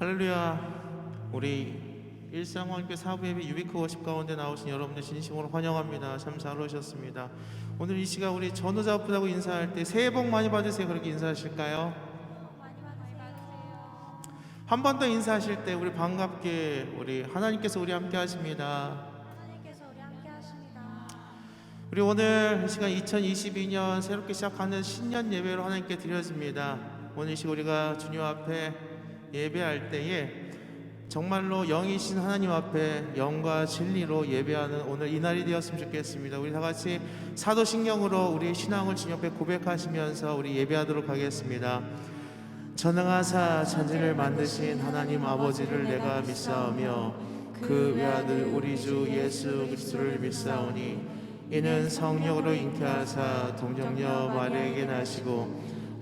할렐루야. 우리 일상왕교 사부 예배 유비크 워십 가운데 나오신 여러분들 진심으로 환영합니다. 참 잘 오셨습니다. 오늘 이 시간 우리 전우자 아프다고 인사할 때 새해 복 많이 받으세요. 그렇게 인사하실까요? 한 번 더 인사하실 때 우리 반갑게 우리 하나님께서 우리 함께 하십니다. 우리 오늘 이 시간 2022년 새롭게 시작하는 신년 예배로 하나님께 드려집니다. 오늘 이 시간 우리가 주님 앞에 예배할 때에 정말로 영이신 하나님 앞에 영과 진리로 예배하는 오늘 이 날이 되었으면 좋겠습니다. 우리 다 같이 사도신경으로 우리 신앙을 주님 앞에 고백하시면서 우리 예배하도록 하겠습니다. 전능하사 천지를 만드신 하나님 아버지를 내가 믿사오며 그 외아들 우리 주 예수 그리스도를 믿사오니 이는 성령으로 잉태하사 동정녀 마리에게 나시고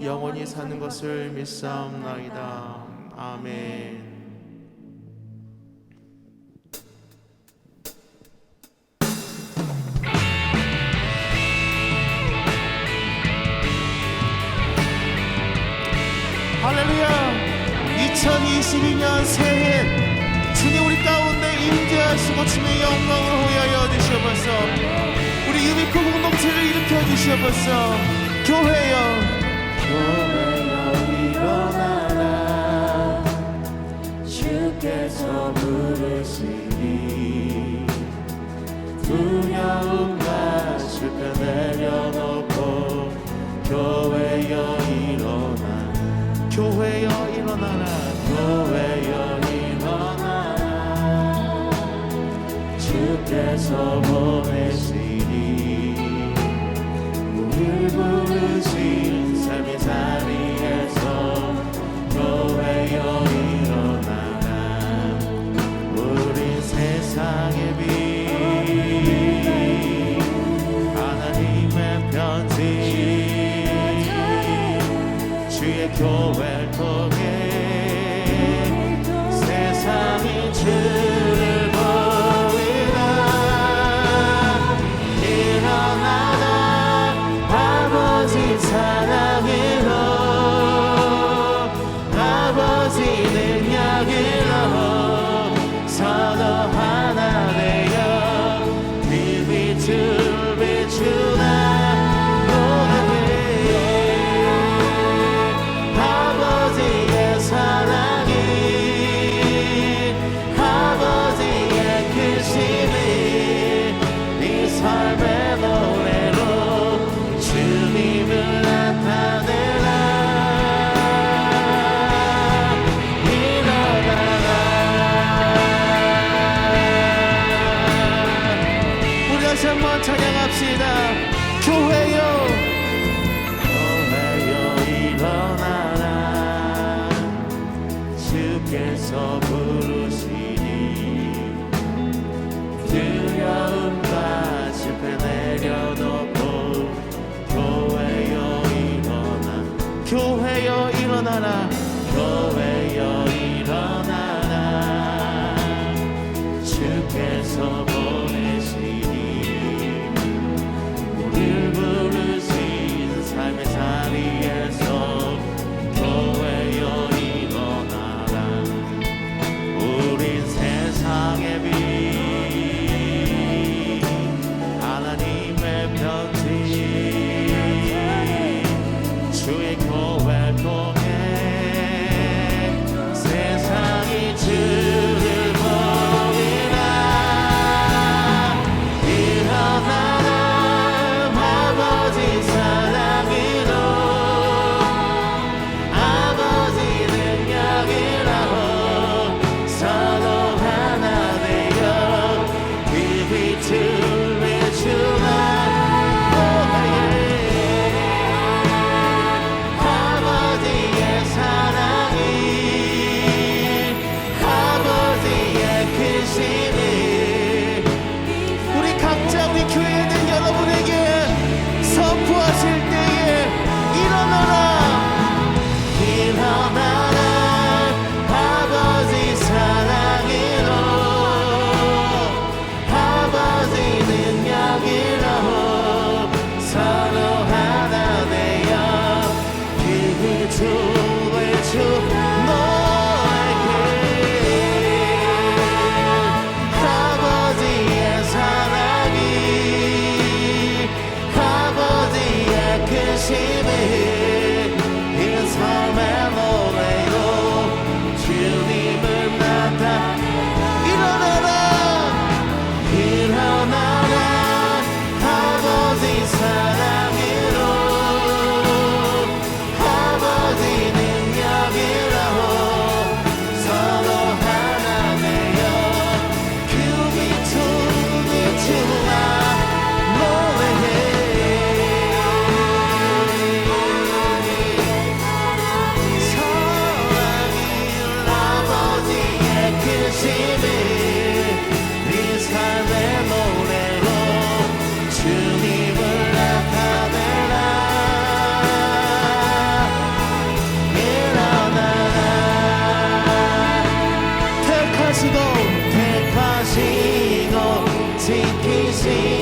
영원히 사는 것을 믿사옵나이다. 아멘. 할렐루야. 2022년 새해 주님 우리 가운데 임재하시고 주님의 영광을 호여여 주시옵소서. 우리 유비크 공동체를 일으켜 주시옵소서. 교회여 주께서 보내시니 우릴 부르신 세상의 빛. 하나님의 편지. 주의 교회 교회여 일어나 교회여 일어나라 지키시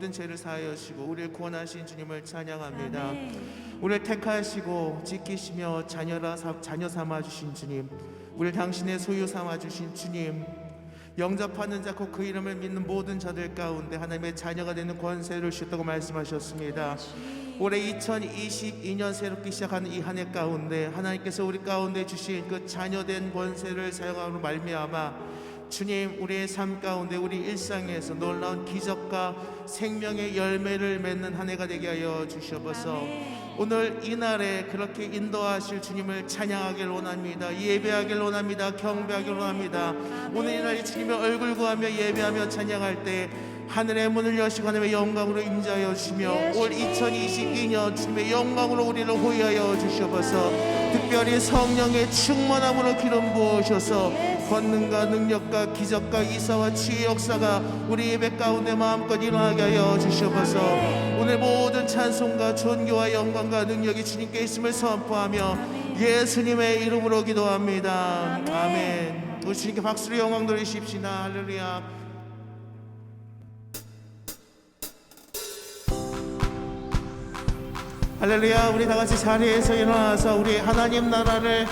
모든 죄를 사하여시고 우리를 구원하신 주님을 찬양합니다. 우리를 택하시고 지키시며 자녀라 사- 자녀 삼아 주신 주님, 우리를 당신의 소유 삼아 주신 주님, 영접하는 자곧그 이름을 믿는 모든 자들 가운데 하나님의 자녀가 되는 권세를 주셨다고 말씀하셨습니다. 올해 2022년 새롭게 시작하는 이 한 해 가운데 하나님께서 우리 가운데 주신 그 자녀된 권세를 사용함으로 말미암아 주님 우리의 삶 가운데 우리 일상에서 놀라운 기적과 생명의 열매를 맺는 한 해가 되게 하여 주시옵소서. 오늘 이 날에 그렇게 인도하실 주님을 찬양하길 원합니다. 예배하길 원합니다. 경배하길 원합니다. 오늘 이날 주님의 얼굴 구하며 예배하며 찬양할 때 하늘의 문을 여시고 하나님의 영광으로 임자하여 주시며 올 2022년 주님의 영광으로 우리를 호위하여 주시옵소서. 특별히 성령의 충만함으로 기름 부으셔서 권능과 능력과 기적과 이사와 치의 역사가 우리 예배 가운데 마음껏 일어나게 하여 주시옵소서. 오늘 모든 찬송과 존귀와 영광과 능력이 주님께 있음을 선포하며 예수님의 이름으로 기도합니다. 아멘. 우리 주님께 박수로 영광 돌리십시다. 할렐루야. 할렐루야. 우리 다 같이 자리에서 일어나서 우리 하나님 나라를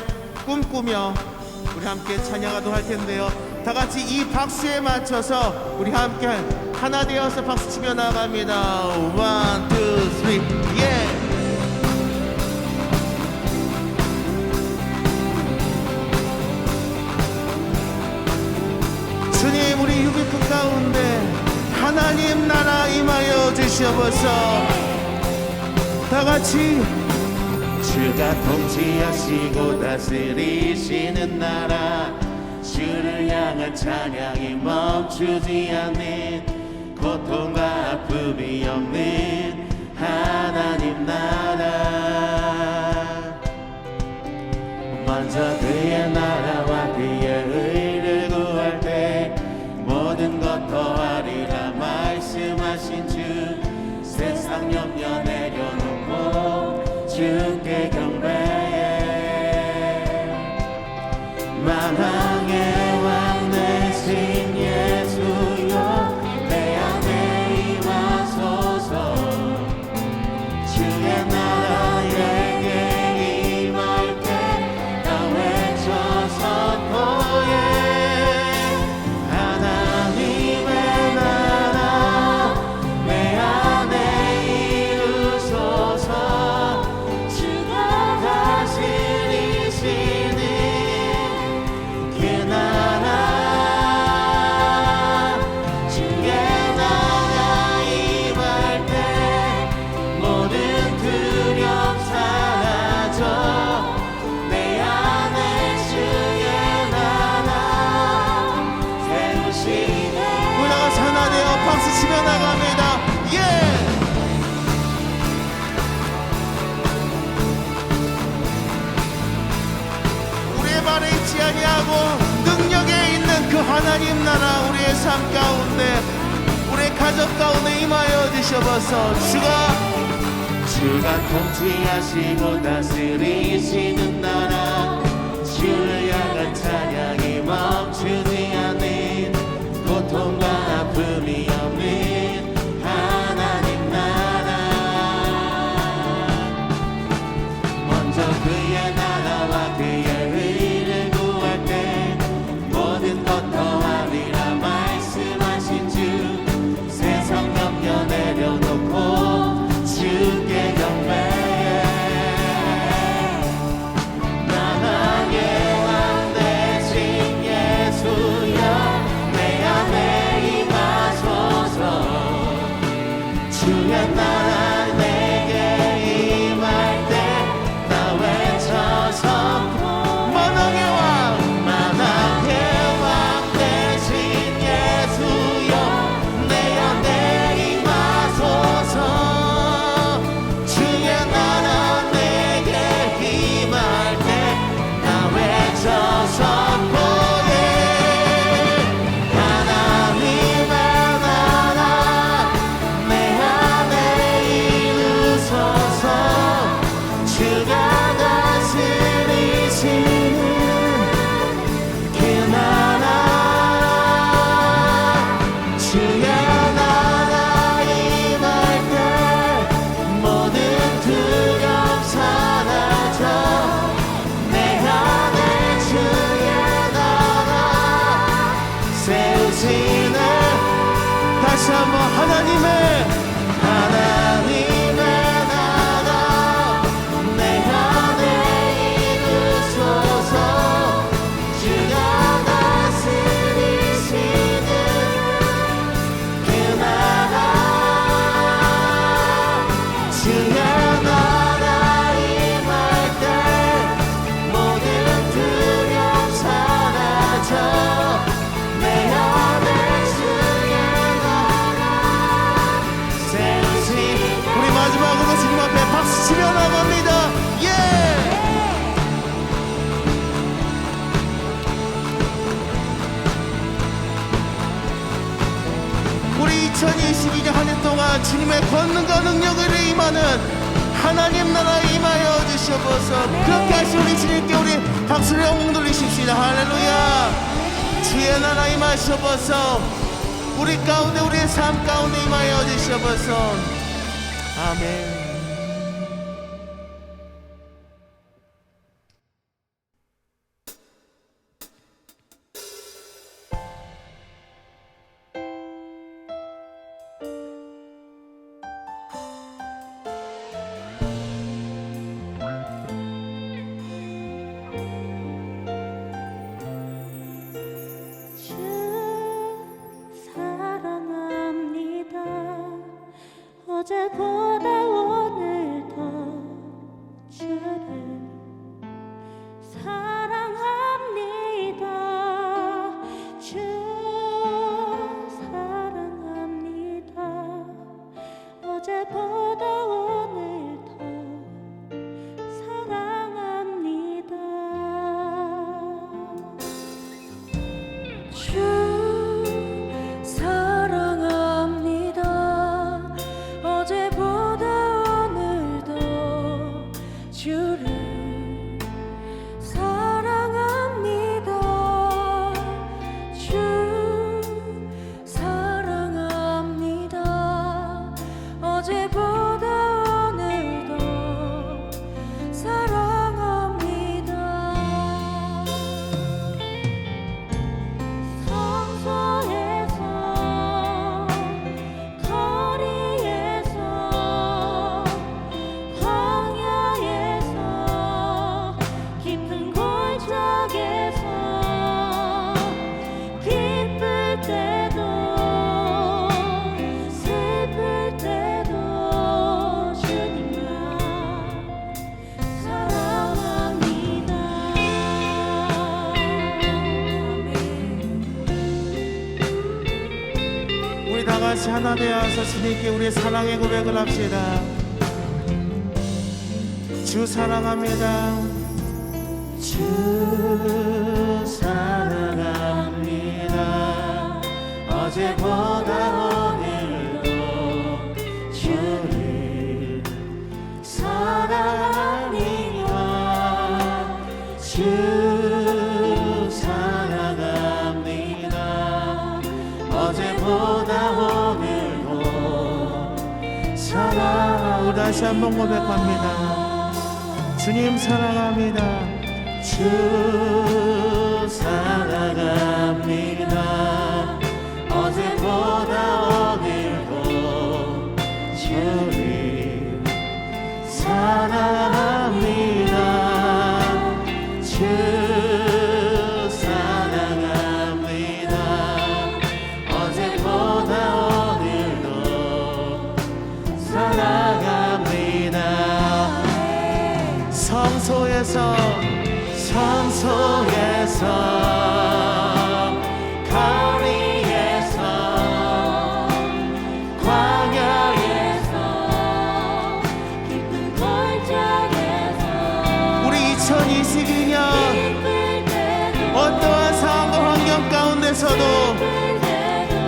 꿈꾸며 우리 함께 찬양하도록 할 텐데요. 다 같이 이 박수에 맞춰서 우리 함께 하나 되어서 박수 치며 나갑니다. 원, 투, 쓰리, 예! 주님 우리 유비품 가운데 하나님 나라 임하여 주시옵소서 다 같이 주가 통치하시고 다스리시는 나라. 주를 향한 찬양이 멈추지 않는 고통과 아픔이 없는 아니하고 능력에 있는 그 하나님 나라 우리의 삶 가운데 우리의 가족 가운데 임하여 주셔서. 주가 주가 통치하시고 다스리시는 나라 주를 향한 찬양이 멈추지 않는 고통과 아픔이 없는 권능과 능력을 임하는 하나님 나라에 임하여 주시옵소서. 그렇게 하신 우리 주님께 우리 박수를 영웅 돌리십시다. 할렐루야. 주의 나라 임하시옵소서. 우리 가운데 우리의 삶 가운데 임하여 주시옵소서. 아멘 这痛。 되어서 주님께 우리의 사랑의 고백을 합시다. 주 사랑합니다. 주 사랑합니다. 어제보다 오늘도 주를 사랑합니다. 주 다시 한번 고백합니다. 주님 사랑합니다. 주 사랑합니다. 어제보다 오늘도 주님 사랑합니다. 주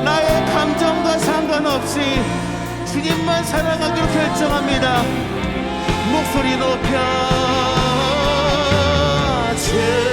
나의 감정과 상관없이 주님만 사랑하기로 결정합니다. 목소리 높여 주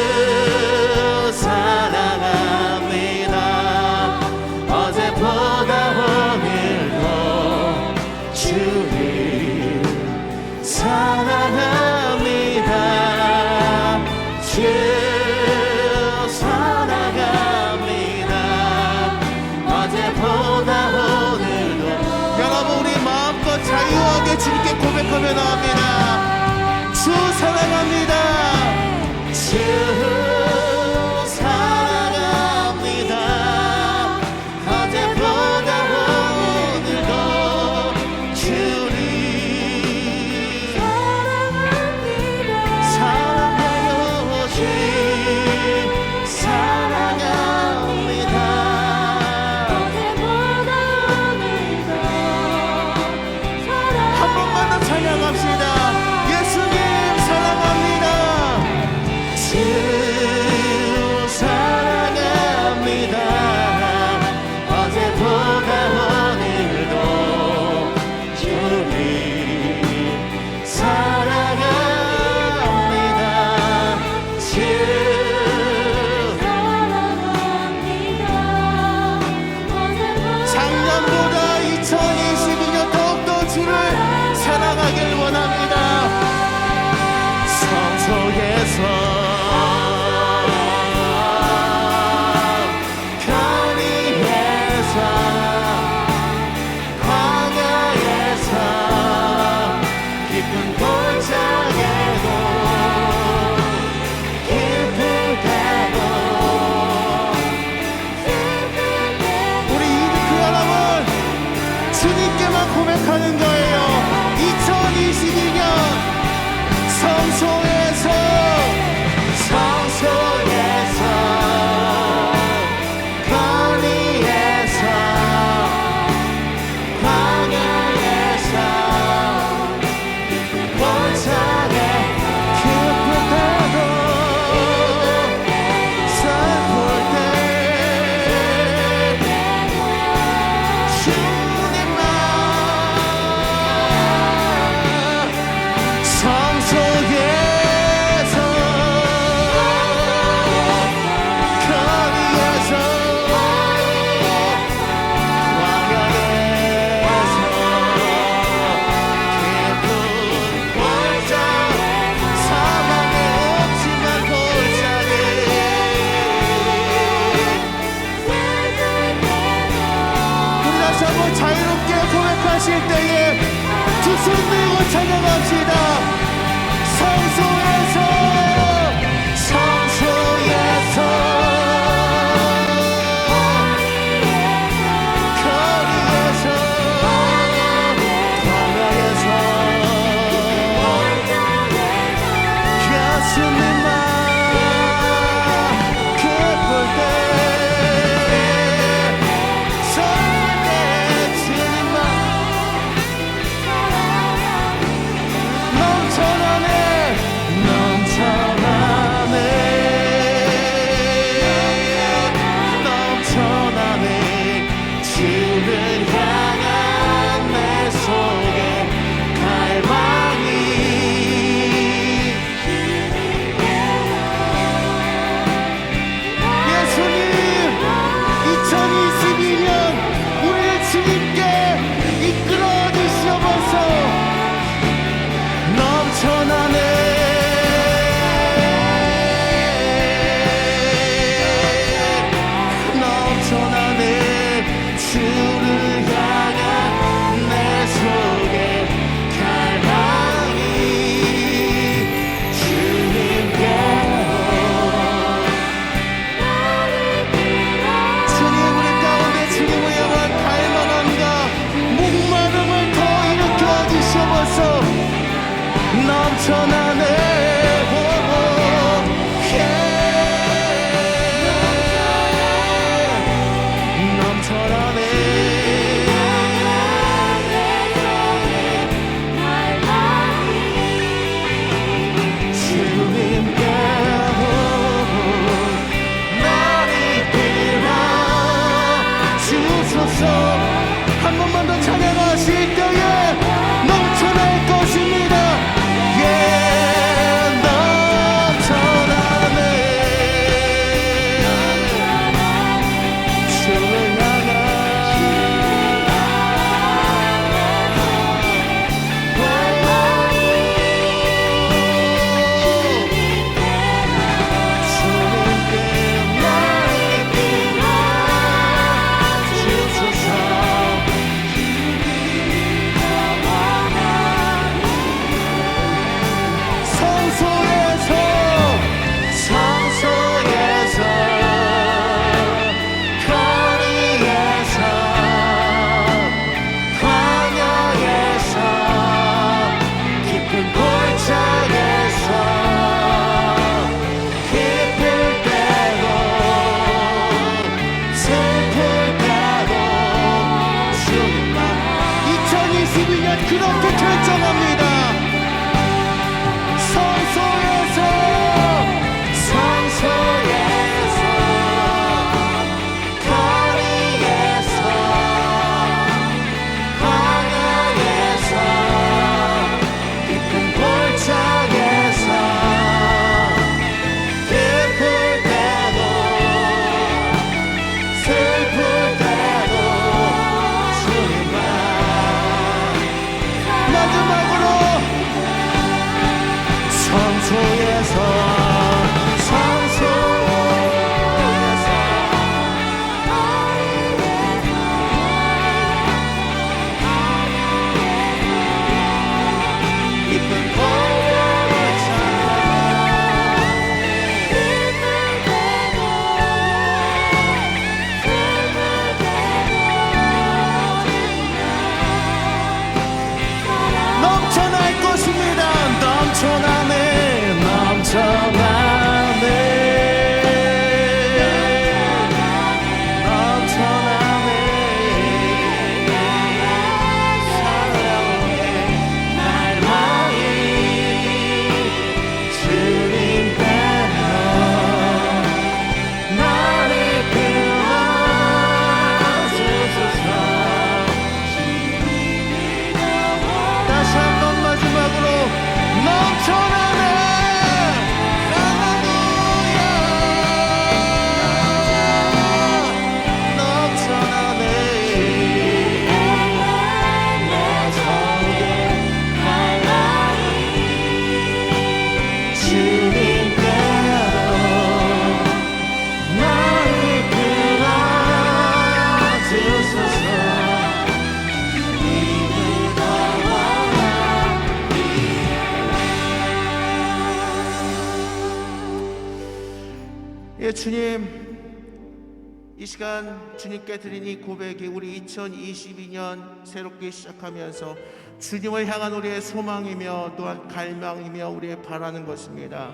주님께 이 고백이 우리 2022년 새롭게 시작하면서 주님을 향한 우리의 소망이며 또한 갈망이며 우리의 바라는 것입니다.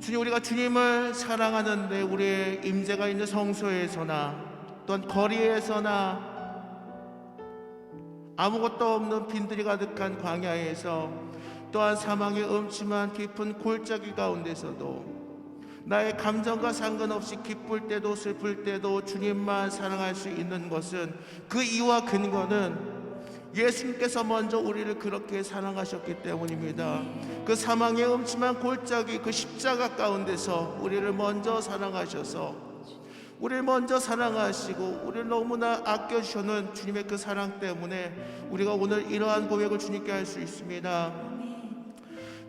주님 우리가 주님을 사랑하는데 우리의 임재가 있는 성소에서나 또한 거리에서나 아무것도 없는 빈들이 가득한 광야에서 또한 사망의 음침한 깊은 골짜기 가운데서도 나의 감정과 상관없이 기쁠 때도 슬플 때도 주님만 사랑할 수 있는 것은 그 이유와 근거는 예수님께서 먼저 우리를 그렇게 사랑하셨기 때문입니다. 그 사망의 음침한 골짜기 그 십자가 가운데서 우리를 먼저 사랑하셔서 우리를 먼저 사랑하시고 우리를 너무나 아껴주셨는 주님의 그 사랑 때문에 우리가 오늘 이러한 고백을 주님께 할 수 있습니다.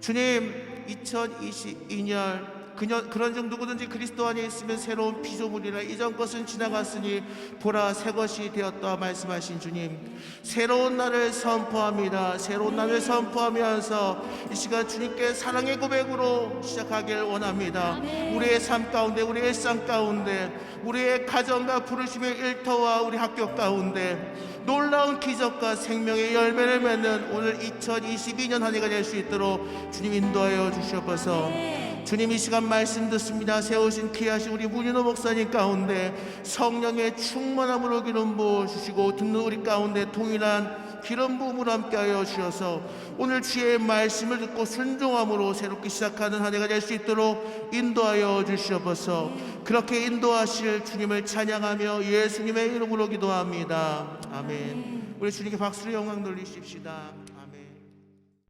주님 2022년 그년, 그런 중 누구든지 그리스도 안에 있으면 새로운 피조물이라 이전 것은 지나갔으니 보라 새 것이 되었다 말씀하신 주님. 새로운 날을 선포합니다. 새로운 날을 선포하면서 이 시간 주님께 사랑의 고백으로 시작하길 원합니다. 우리의 삶 가운데 우리의 일상 가운데 우리의 가정과 부르심의 일터와 우리 학교 가운데 놀라운 기적과 생명의 열매를 맺는 오늘 2022년 한 해가 될 수 있도록 주님 인도하여 주시옵소서 주님 이 시간 말씀 듣습니다. 세우신 귀하신 우리 문인호 목사님 가운데 성령의 충만함으로 기름 부어 주시고 듣는 우리 가운데 동일한 기름 부음을 함께하여 주셔서 오늘 주의 말씀을 듣고 순종함으로 새롭게 시작하는 한 해가 될 수 있도록 인도하여 주시옵소서. 그렇게 인도하실 주님을 찬양하며 예수님의 이름으로 기도합니다. 아멘. 우리 주님께 박수로 영광 돌리십시다.